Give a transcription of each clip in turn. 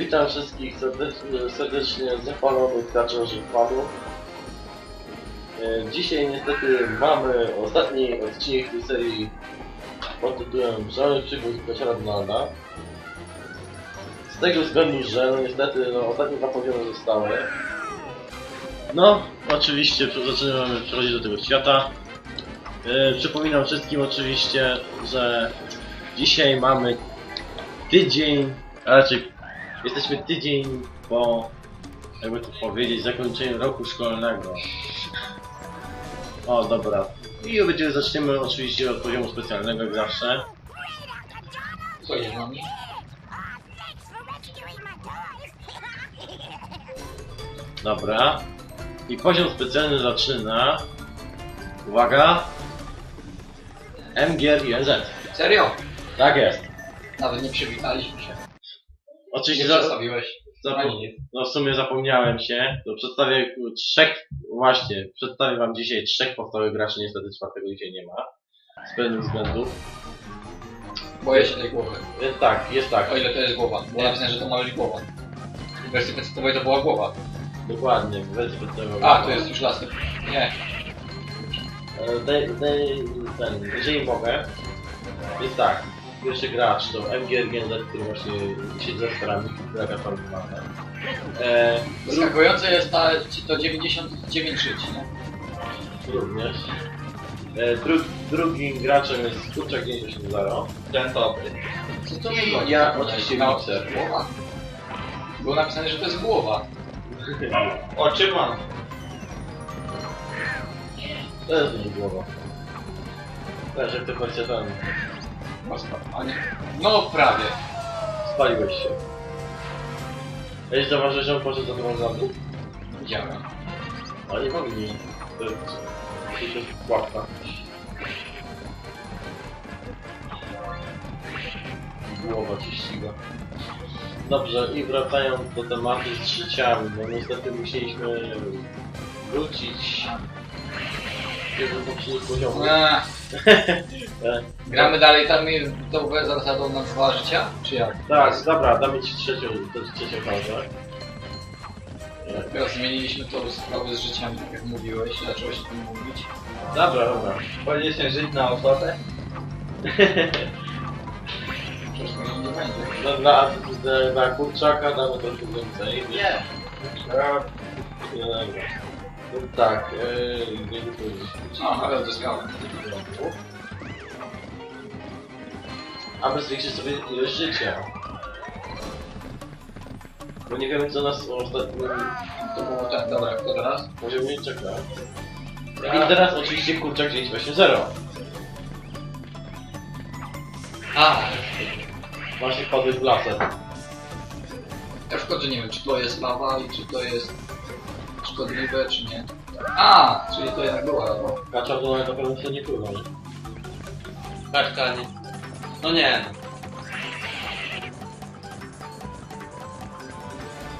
Witam wszystkich serdecznie, zapalonych graczy wpadów. E, Dzisiaj niestety mamy ostatni odcinek tej serii pod tytułem Szalony przygód Kaczora Donalda. Z tego względu, że no niestety no, ostatnie dwa poziomy zostały. No, oczywiście zaczynamy przechodzić do tego świata. E, Przypominam wszystkim oczywiście, że dzisiaj mamy tydzień, a raczej jesteśmy tydzień po, jakby to powiedzieć, zakończeniu roku szkolnego. O, dobra. I będziemy zaczniemy oczywiście od poziomu specjalnego, jak zawsze. Co jest nami? Dobra. I poziom specjalny zaczyna. Uwaga. MGR i NZ. Serio? Tak jest. Nawet nie przywitaliśmy się. Oczywiście za, przedstawiłeś. za, no w sumie zapomniałem się. To przedstawię trzech, właśnie, przedstawię wam dzisiaj trzech podstawowych graczy, niestety czwartego dzisiaj nie ma. Z pewnych względów. Boję się tej głowy. Więc tak, jest tak. O ile to jest głowa. Bo napisane, że to ma być głowa. W wersji podstawowej to była głowa. Dokładnie, weź podstawowego. A, to jest już lasy. Nie. E, Daj, daj, ten, jeżeli mogę, jest tak, pierwszy gracz to MGR GNZ, który właśnie siedzi za starami, graka formata. E, Zaskakujące jest ta, czy to 99 żyć, nie? również. E, dru, drugim graczem jest Kurczak 980. Ten dobry. Co to I wygląda? ja oczywiście Na- Mixer. Głowa. Było napisane, że to jest głowa. Oczy mam. To jest głowa. Też jak to ten, Mocno. A nie. No prawie. spaliłeś się. Jeśli zauważyłeś, że on poszedł za tobą za dół? Widziałem. Ale nie mogli. To jest to jest pułapka. Głowa ci ściga. Dobrze, i wracając do tematu z życiami, bo niestety musieliśmy wrócić Eee, E, gramy dalej tam i tą zasadą na dwa życia? Czy jak? tak, dobra, damy ci trzecią, to jest trzecią. E, Teraz zmieniliśmy to sprawę z życiami, tak jak mówiłeś, zacząłeś o tym mówić. Dobra, dobra. Nie żyć na osobę? Przecież to nie będzie. Dla, dla, dla, kurczaka damy trochę więcej. Nie. Nie, dobra. No tak, yy, nie wiem powiedzieć. A, ale odzyskałem. Aby zwiększyć sobie ilość życia. Bo nie wiemy co nas w ostatnim To było ten, dobra, kto teraz? poziomie czeka. I teraz oczywiście kurczak 980. A, Właśnie wpadły w laser. ja w końcu nie wiem, czy to jest lawa i czy to jest szkodliwe, czy nie. A, czyli to jednak była lawa. Kacza to na pewno się nie pływa, nie? Kaczka nie. No nie.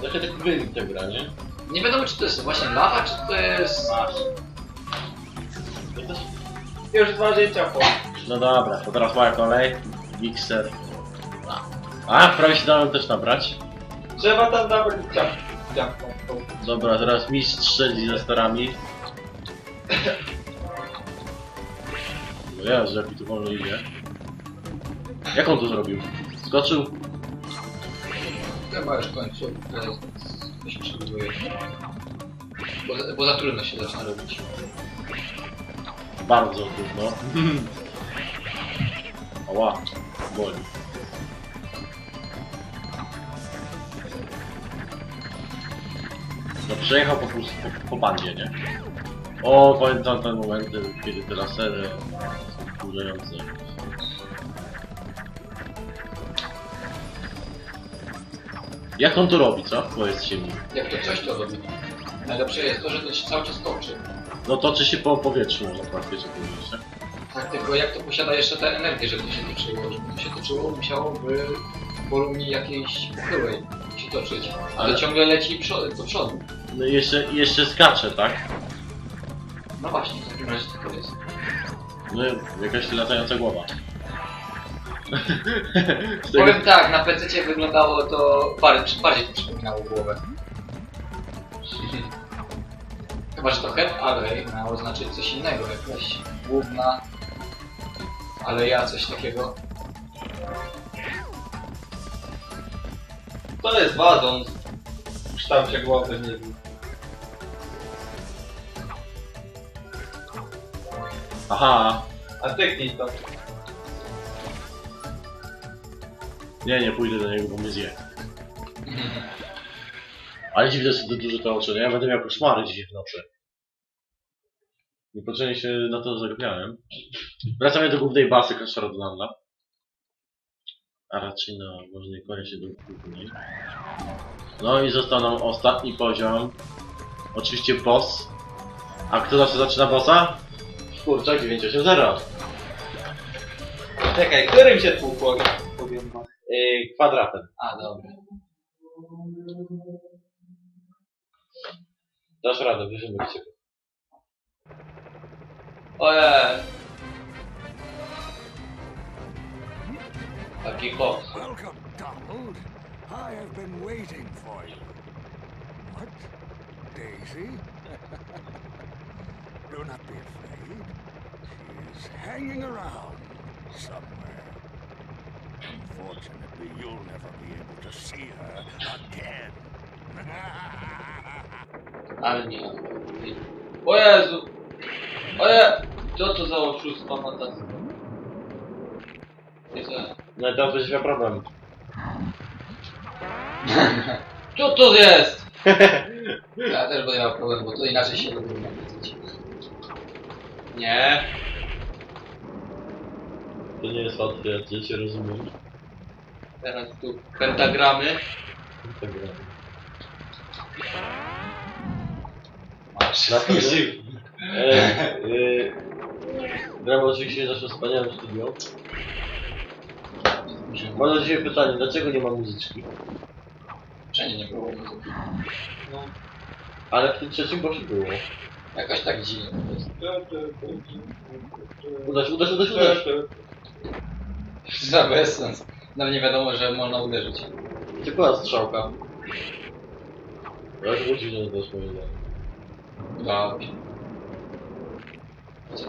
Znaczy tak wynik ta gra, nie? Nie wiadomo, czy to jest właśnie lawa, czy to jest... Masz. Już dwa życia po. No dobra, to teraz moja kolej. Mixer. A, prawie się dałem też nabrać. Trzeba tam dawać ciap. Ciapką. Dobra, teraz mistrz strzeli ze starami. No ja, że mi tu wolno idzie. Jak on to zrobił? Skoczył? Chyba już w końcu. To się przebuduje. Bo, za- bo za trudno się zaczyna robić. Bardzo trudno. Ała, boli. No przejechał po prostu po, po bandzie, nie? O, pamiętam te momenty, kiedy te lasery są wkurzające. Jak on to robi, co? Powiedzcie mi. Jak to coś to robi. Najlepsze jest to, że to się cały czas toczy. No toczy się po powietrzu, można powiedzieć, nie? Tak, tylko jak to posiada jeszcze tę energię, żeby to się toczyło. Żeby to się toczyło, musiałoby w wolumie jakiejś pochyłej się toczyć. Ale- to ciągle leci do przodu. No i jeszcze, jeszcze skacze, tak? No właśnie, w takim razie co to jest? No jakaś latająca głowa. Z tego... Powiem tak, na PC wyglądało to bardziej, bardziej to przypominało głowę. Chyba, że to head array miało znaczyć coś innego, jakaś główna aleja, coś takiego. To jest wazon w kształcie głowy, nie wiem. Aha. A tyknij to. Nie, nie pójdę do niego, bo mnie zje. Ale dziwne jest to duże to oczy, nie? Ja będę miał koszmary dzisiaj w nocy. Niepotrzebnie się na to zagapiałem. Wracamy do głównej basy Donalda. A raczej no, może niekoniecznie do głównej. No i został nam ostatni poziom. Oczywiście boss. A kto zawsze zaczyna bossa? Kurczak 980. Czekaj, którym się tłukło? Powiem wam. Yy, kwadratem. A, dobra. Dasz radę, bierzemy cię. Ojej. Taki koks. Welcome, Donald. I have been waiting for you. What? Daisy? Do not be afraid. She's hanging around somewhere. Unfortunately, you'll never be able to see her again. Ale nie. O Jezu. Oje. Co to za oszustwo fantastyczne? No i teraz będziesz miał problem. Co to jest? Ja też będę miał problem, bo to inaczej się na PC. Nie. To nie jest łatwe, ja cię rozumiem. Teraz tu pentagramy. Gra. Masz. Na. E, e, gramy oczywiście nasze wspaniałe studio. Mam do Ciebie pytanie, dlaczego nie ma muzyczki? Wszędzie nie było muzyki. No. Ale w tym trzecim bosie było. Jakoś tak dziwnie po prostu. Uda się, uda się, uda się, uda się. Za bezsens. Nawet nie wiadomo, że można uderzyć. Tylko była strzałka. Jak wrócić do tego swojego. Dobrze. Co?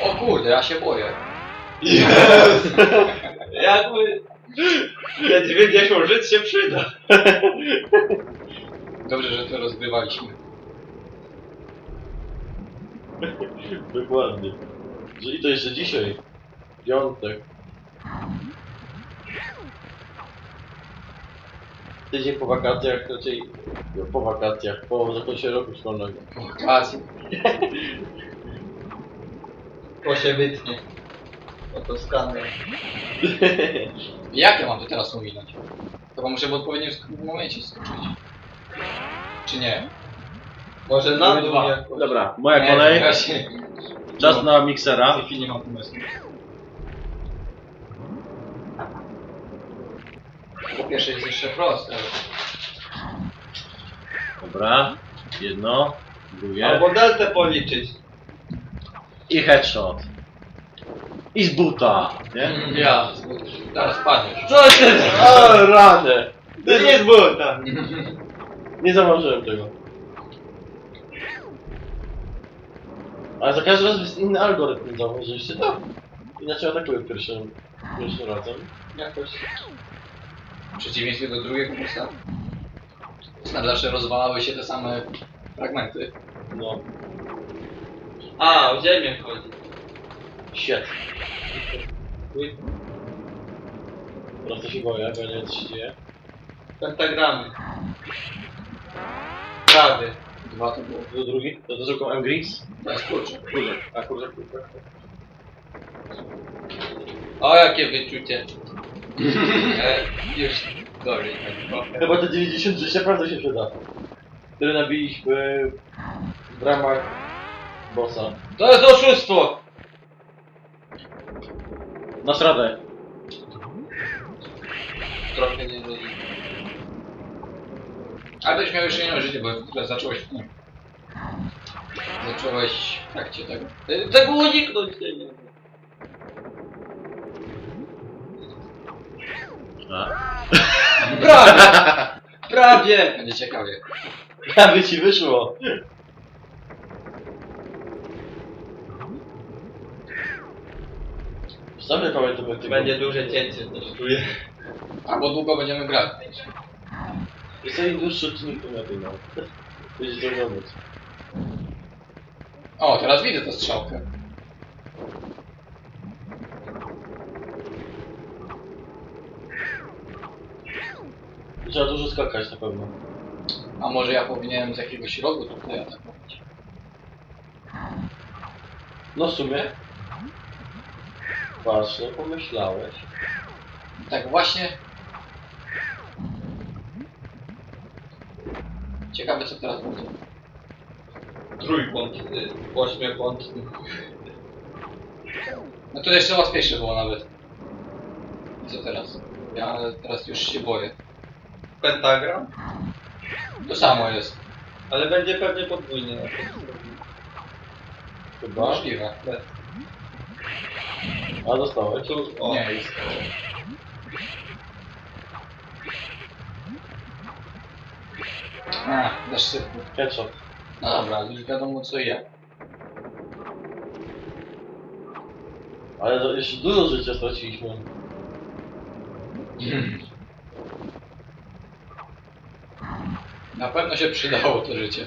O kurde, ja się boję. Jakby... Te 90 żyć się przyda. Dobrze, że to rozgrywaliśmy. Dokładnie. Że I to jeszcze dzisiaj. Piątek. Tydzień po wakacjach, raczej no, po wakacjach, po zakończeniu roku szkolnego. Wakacje. To się wytnie. Oto skandal. Jak ja mam to teraz uminąć? Chyba muszę w odpowiednim sk- momencie skoczyć. Czy nie? Może na dół Dwa. jakoś. Dobra, moja nie, kolej. Właśnie. Czas na W miksera. tej chwili nie mam pomysłu. Po pierwsze jest jeszcze proste. Dobra. Jedno, drugie. Albo deltę policzyć. I headshot. I z buta, nie? Ja. Zaraz padniesz. Co ty? O, rany! To nie jest buta. Nie zauważyłem tego. Ale za każdym razem jest inny algorytm, zauważyliście to? Inaczej atakuję pierwszym, pierwszym razem. Jakoś. W przeciwieństwie do drugiego bossa. Na zawsze rozwalały się te same fragmenty. No, A, o ziemię chodzi. Teraz to się boję, bo nie wiem co się dzieje. Pentagramy. Prawie. Dwa to było. To drugi? To to tylko M. To jest kurczę. Kurde, a kurde, kurde. O, jakie wyczucie. e, już gorzej. tak trochę. Chyba te 90 życia naprawdę się przyda. Które nabiliśmy w ramach bossa. To jest oszustwo! Na środek. Trochę nie rozumiem. Ale byś miał jeszcze jedno życie, bo które zacząłeś w nim. Zacząłeś w trakcie tego. Y, tego uniknąć nie wiem. A? Prawie! Prawie! Będzie ciekawie. Prawie ci wyszło. Jak to Będzie duże cięcie, coś czuję. Albo długo będziemy grać. Jest im dłuższy odcinek, to lepiej no. Będzie to oglądać. O, teraz widzę tę strzałkę. Trzeba dużo skakać na pewno. A może ja powinienem z jakiegoś rogu tutaj atakować? No w sumie. No pomyślałeś. Tak właśnie. Ciekawe co teraz będzie. Trójkąt, y, ośmiokątny. No to jeszcze łatwiejsze było nawet. I co teraz? Ja teraz już się boję. Pentagram? To samo jest. Ale będzie pewnie podwójnie. Chyba. Możliwe. A dostałeś. Tu, o, Nie, jest. A, dasz sypu. Ketchup. No dobra, już wiadomo co jak. Ale to jeszcze dużo życia straciliśmy. Na pewno się przydało to życie.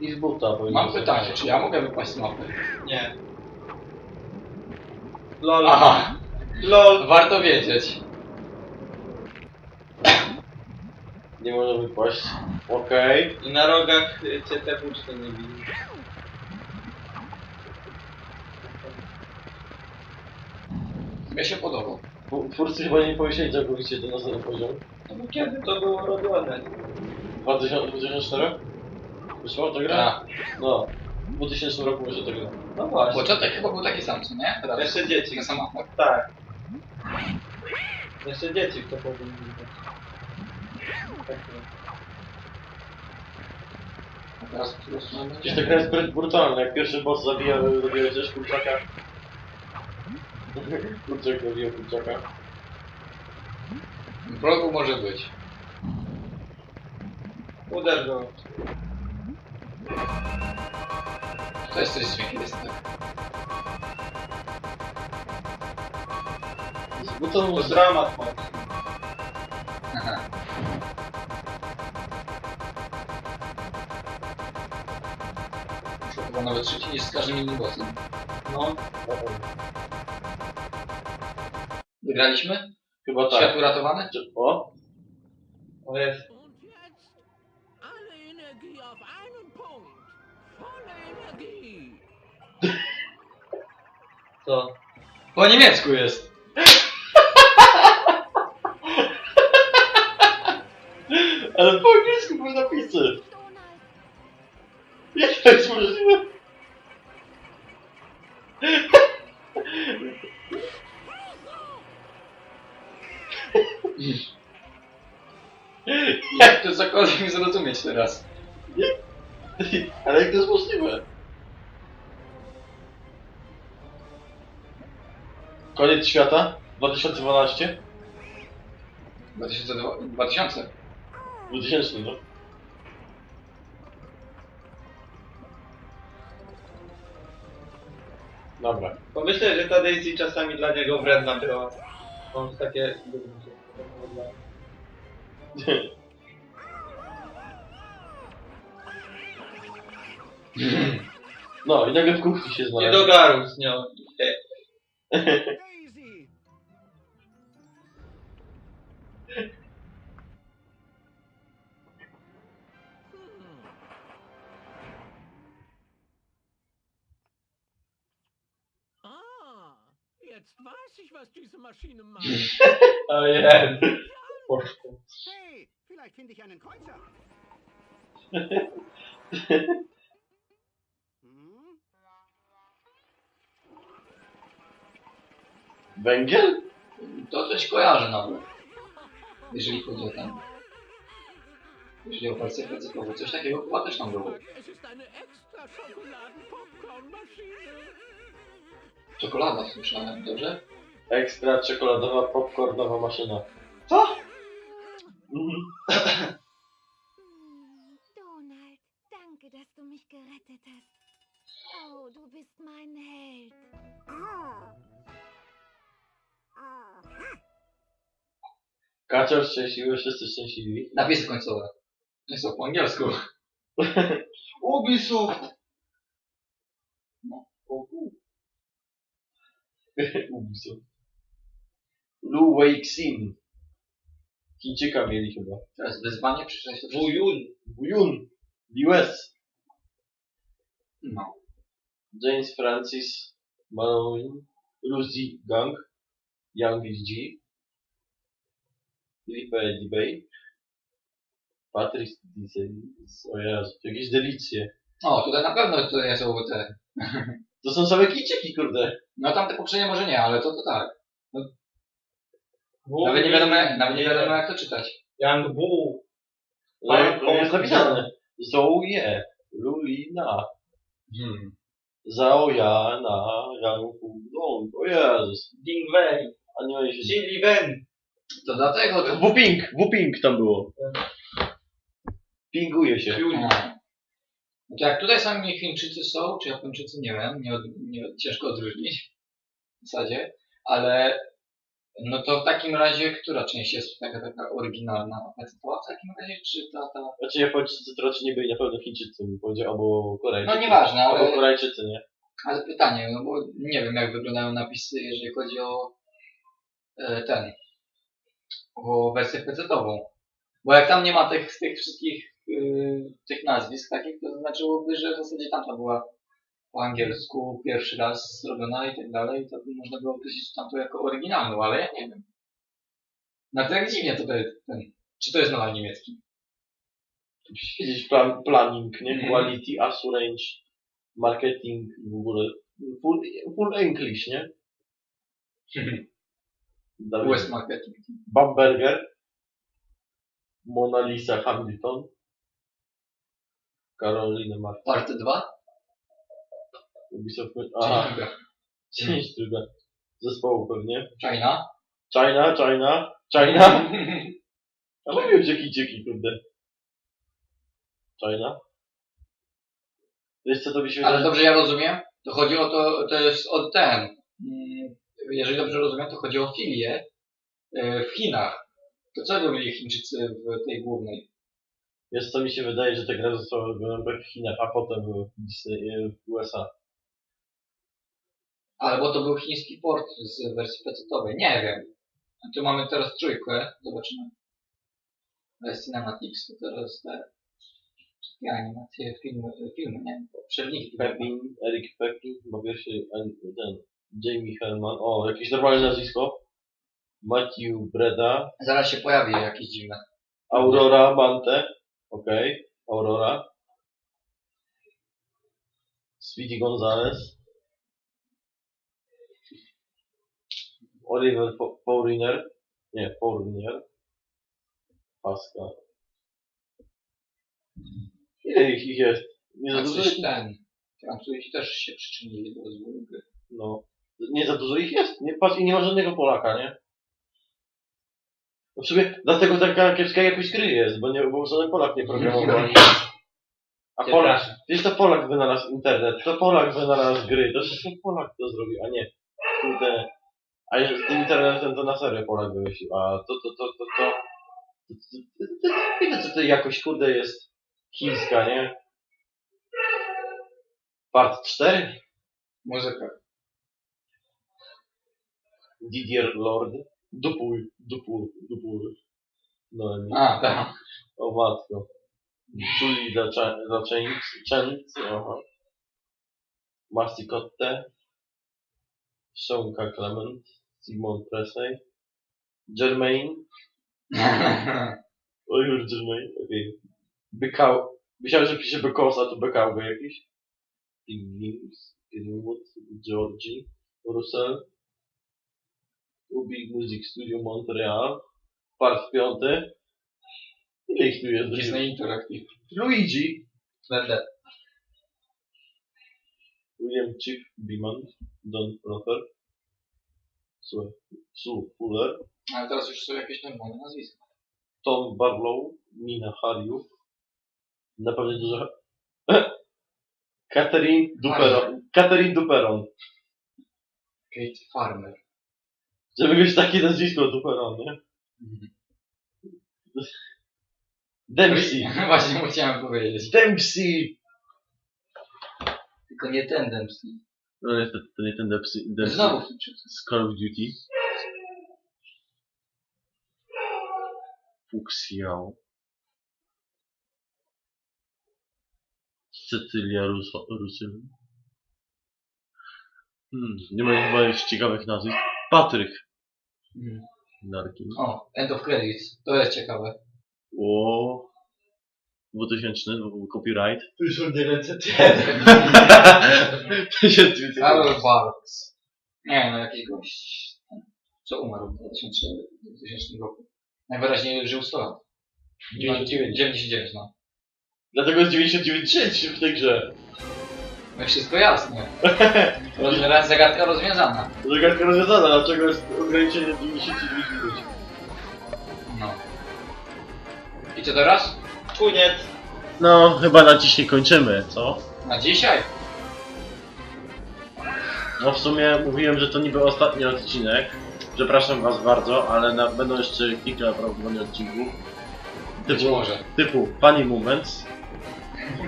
I z buta powinien Mam pytanie, czy ja mogę wypaść z mapy? nie. LOL. Aha, LOL. warto wiedzieć. Nie może wypaść. Okej. I na rogach y, cię te nie widzę. Mnie się podobał. Okay. Twórcy chyba nie pomyśleli całkowicie do następny poziom. No bo kiedy to było robione? 2004? Wyszła ta gra? Tak. No. W 2000 roku może to gra. No właśnie. Początek chyba był taki sam, co nie? Teraz Jeszcze dzieci. na samochód. Tak. Jeszcze dzieci w to powinny być. Tak, A teraz Przecież będzie? gra jest zbyt brutalna. Jak pierwszy boss zabija, zabija też kurczaka. Kurczak zabija kurczaka. Wrogu może być. Uderz go. To jest coś jest tak. Bo to To dramat mocny. Aha. To chyba nawet szybciej niż z każdym innym bossem. No. Wygraliśmy? Chyba Świat tak. uratowany? Czy- O! O jest. Co? Po niemiecku jest. Ale po angielsku były napisy. Jak to jest możliwe? Jak to cokolwiek mi zrozumieć teraz? Ale jak to jest możliwe? Koniec świata? 2012? 2002 2000? 2000, no. Dobra. Pomyślę, że ta Daisy czasami dla niego wredna była. On takie... No i nagle w kuchni się Nie znalazł. dogarł z nią. Daisy! Ah, jetzt weiß ich, was diese Maschine macht. O jest. Poszło. Hey, vielleicht finde ich einen Kreuzer. Węgiel? To coś kojarzę nawet. Jeżeli chodzi o ten. Jeżeli o wersję pecetową, coś takiego chyba też tam było. Czekolada słyszałem, dobrze? Ekstra czekoladowa popcornowa maszyna. Co? Mhm. Hm, Donald, danke, dass du mich gerettet hast. Oh, du bist mein Held. Kaczor szczęśliwy, wszyscy szczęśliwi. Napisy końcowe. Nie są po angielsku. Ubisoft! Ubisoft. Lu Weixin. Chińczyka mieli chyba. Teraz wyzwanie, przeczytać to wszystko. Wujun. Wujun. US. No. James Francis Malone. Lucy Gang. Young G. Filipe Dibay. Patrice Dizey. O Jezu, jakieś delicje. O, tutaj na pewno to nie są te... To są same Chińczyki, kurde. No tamte poprzednie może nie, ale to to tak. Nawet nie wiadomo, jak- nawet nie wiadomo jak to czytać. Yang Bu. No, to jest napisane. Zoe, Luina, Hmm. Zaoya, na, Yang Dong. O Jezus. Ding Wei. A nie się... Xi Li Ben. To dlatego to... Wuping, Wuping tam było. Pinguje się. To jak tutaj sami Chińczycy są, czy Japończycy, nie wiem, nie, od, nie ciężko odróżnić w zasadzie, ale no to w takim razie, która część jest taka, taka oryginalna pecetowa w takim razie, czy ta, ta... Znaczy Japończycy to raczej nie byli na pewno Chińczycy, powiedział, albo Korejczycy. No nieważne, Albo ale, Korejczycy, nie? ale pytanie, no bo nie wiem jak wyglądają napisy, jeżeli chodzi o e, ten, o wersję pecetową. Bo jak tam nie ma tych, tych wszystkich y, tych nazwisk takich, to znaczyłoby, że w zasadzie tamta była po angielsku pierwszy raz zrobiona i tak dalej, to można było określić tamto jako oryginalną, ale ja nie wiem. No to jak dziwnie to jest ten, czy to jest nadal niemiecki? Wiedzieć plan, planning, nie? Mhm. Quality, assurance, marketing i w ogóle. Full, full English, nie? US Marketing. Bamberger, Mona Lisa Hamilton, Karolina Martin. Part 2? Ubisoft, aha, druga. część druga. Zespołu pewnie. China? China, China, China. A mówię, że Chińczyki, kurde. China. Wiesz co to się Ale dobrze ja rozumiem, to chodzi o to, to jest o ten, jeżeli dobrze rozumiem, to chodzi o filię e, w Chinach. To co robili Chińczycy w tej głównej? Wiesz co mi się wydaje, że te gry zostały robione w Chinach, a potem w, Disney, w USA. Albo to był chiński port z wersji pecetowej, nie wiem. A tu mamy teraz trójkę, zobaczymy. Jest Cinematics, to teraz te wszystkie animacje, filmy, filmy, nie? Przewodniki. Pepin, Eric Pepin, chyba pierwszy, ten, Jamie Herman, o, jakieś normalne nazwisko. Matthew Breda, Zaraz się pojawi jakieś dziwne. Aurora Mante, okej, Aurora. Speedy Gonzalez. Oliver Foreigner, nie, Foreigner. Paska. Ile ich ich jest? Nie za A dużo ten. Francuzi też się przyczynili do rozwoju gry. no. Nie za dużo ich jest. Nie, patrz, i nie ma żadnego Polaka, nie? No w sumie dlatego taka kiepska jakość gry jest, bo, nie, bo żaden Polak nie programował. A Polak, wiesz to Polak wynalazł internet, to Polak wynalazł gry, to wszystko Polak to zrobił, a nie, kurde, a z tym internetem to na serio Polak wymyślił, a to, to, to, to, to, to, to, to, to, jakoś, kurde, jest chińska, nie? Part 4? Muzyka. Didier Lord, Dupul, Dupul, Dupul, no. A, tak. o matko, Julie Lachance, aha, Marcy Cotte, Shonka Clement, Simon Presley, Jermaine, o już Jermaine, okej, Bykał, myślałem, że pisze Bykos, a to Bykałby jakiś, Piggins, Greenwood, Georgie, Russell, Ubi Music Studio Montreal, part piąty, Ile ich tu jest? Disney Interactive. Luigi. Będę. William Chief Beeman. Don Roper. Sue, Sue Fuller. Ale teraz już są jakieś normalne nazwiska. Tom Barlow. Mina Hariu. Naprawdę dużo... Catherine Duperon. Catherine Duperon. Kate Farmer. Żeby mieć takie nazwisko Duperon, nie? Dempsey. Właśnie musiałem powiedzieć. Dempsey! Tylko nie ten Dempsey. No niestety, to nie ten Dempsey. Dempsey. Znowu Chińczycy. z Call of Duty. Fuksjał. Cecylia Ruso, Rusyn. Hmm, nie ma chyba już ciekawych nazwisk. Patryk Mm. Narkin. O, End of Credits. To jest ciekawe. O. 2000, to był copyright. Tu już nie ręce Karol Barks. Nie no, jakiś gość. Co umarł w 2000, 2000 roku. Najwyraźniej żył 100 lat. 99. 99, no. Dlatego jest 99 w tej grze. No wszystko jasne. Rozwiązana, zagadka rozwiązana. Zagadka rozwiązana, dlaczego jest ograniczenie 99 minut. No. I co teraz? Koniec. No, chyba na dzisiaj kończymy, co? Na dzisiaj? No w sumie mówiłem, że to niby ostatni odcinek. Przepraszam was bardzo, ale na, będą jeszcze kilka prawdopodobnie odcinków. Być Typu, może. typu Funny Moments,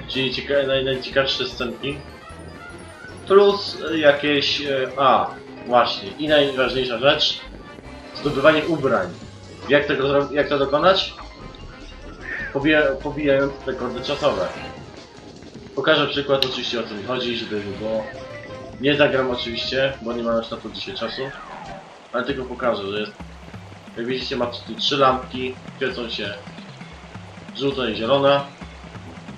czyli cieka naj, najciekawsze scenki. Plus jakieś... E, a, właśnie. I najważniejsza rzecz. Zdobywanie ubrań. Jak tego, jak to dokonać? Pobija, pobijając rekordy czasowe. Pokażę przykład oczywiście o co mi chodzi, żeby nie było. Nie zagram oczywiście, bo nie mam już na to dzisiaj czasu. Ale tylko pokażę, że jest. Jak widzicie macie tu trzy lampki, świecą się żółta i zielona.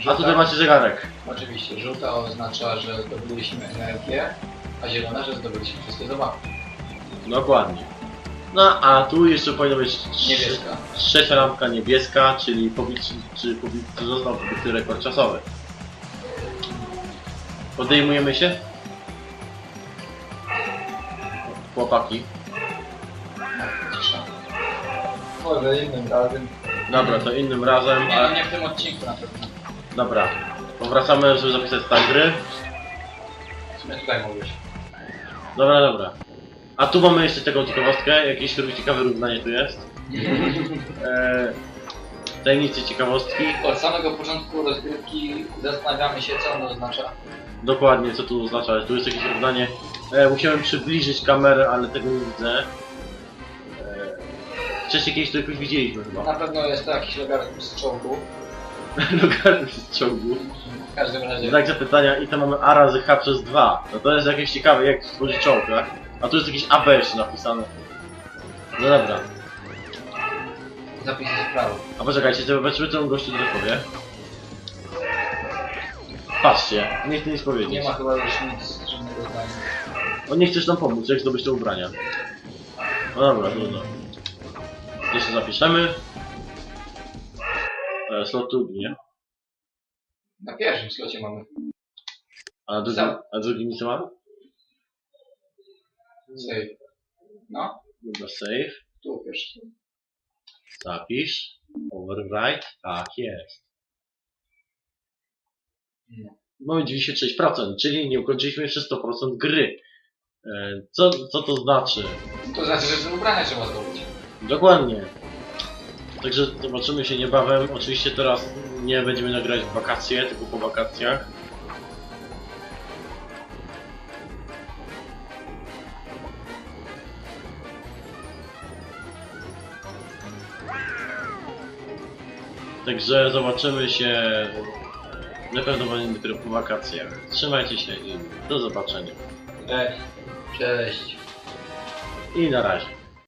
A tutaj macie zegarek. Oczywiście. Żółta oznacza, że zdobyliśmy energię, a zielona, że zdobyliśmy wszystkie zabawki. Dokładnie. No a tu jeszcze powinno być trz- Niebieska. trzecia lampka niebieska, czyli pobić, czy, pobić, czy został pobity rekord czasowy. Podejmujemy się? Chłopaki. Cisza. Może innym razem. Dobra, to innym razem, Nie no, ale... nie w tym odcinku na pewno. Dobra. Powracamy, żeby zapisać stan gry. W sumie tutaj mówisz. Dobra, dobra. A tu mamy jeszcze taką ciekawostkę, jakieś ciekawe równanie tu jest. Eee, tajemnice ciekawostki. Od samego początku rozgrywki zastanawiamy się, co ono oznacza. Dokładnie, co tu oznacza. Tu jest jakieś równanie. E, musiałem przybliżyć kamerę, ale tego nie widzę. E, wcześniej kiedyś to jakoś widzieliśmy chyba. Na pewno jest to jakiś logarytm z czołgu. Logarytm z ciągu. W każdym razie. Znak zapytania i to mamy A razy H przez 2. No to jest jakieś ciekawe, jak stworzyć czołg, tak? A tu jest jakieś AB jeszcze napisane. No dobra. Zapisy sprawy. A poczekajcie, zobaczymy co on gościu teraz powie. Patrzcie, nie chce nic powiedzieć. Nie ma chyba już nic żadnego zdania. On nie chcesz nam pomóc, jak zdobyć te ubrania. No dobra, trudno. Jeszcze zapiszemy. E, slot drugi, nie? Na pierwszym slocie mamy. A na drugim, Sam. a drugim co mamy? Save. No, Dobra, save. tu pierwszy. Zapisz. Overwrite. Tak jest. No. Mamy 96%, czyli nie ukończyliśmy jeszcze 100% gry. E, Co, co to znaczy? To znaczy, że te ubrania trzeba zdobyć. Dokładnie. Także zobaczymy się niebawem. Oczywiście teraz nie będziemy nagrywać w wakacje, tylko po wakacjach. Także zobaczymy się najprawdopodobniej dopiero po wakacjach. Trzymajcie się i do zobaczenia. Cześć. Cześć. I na razie.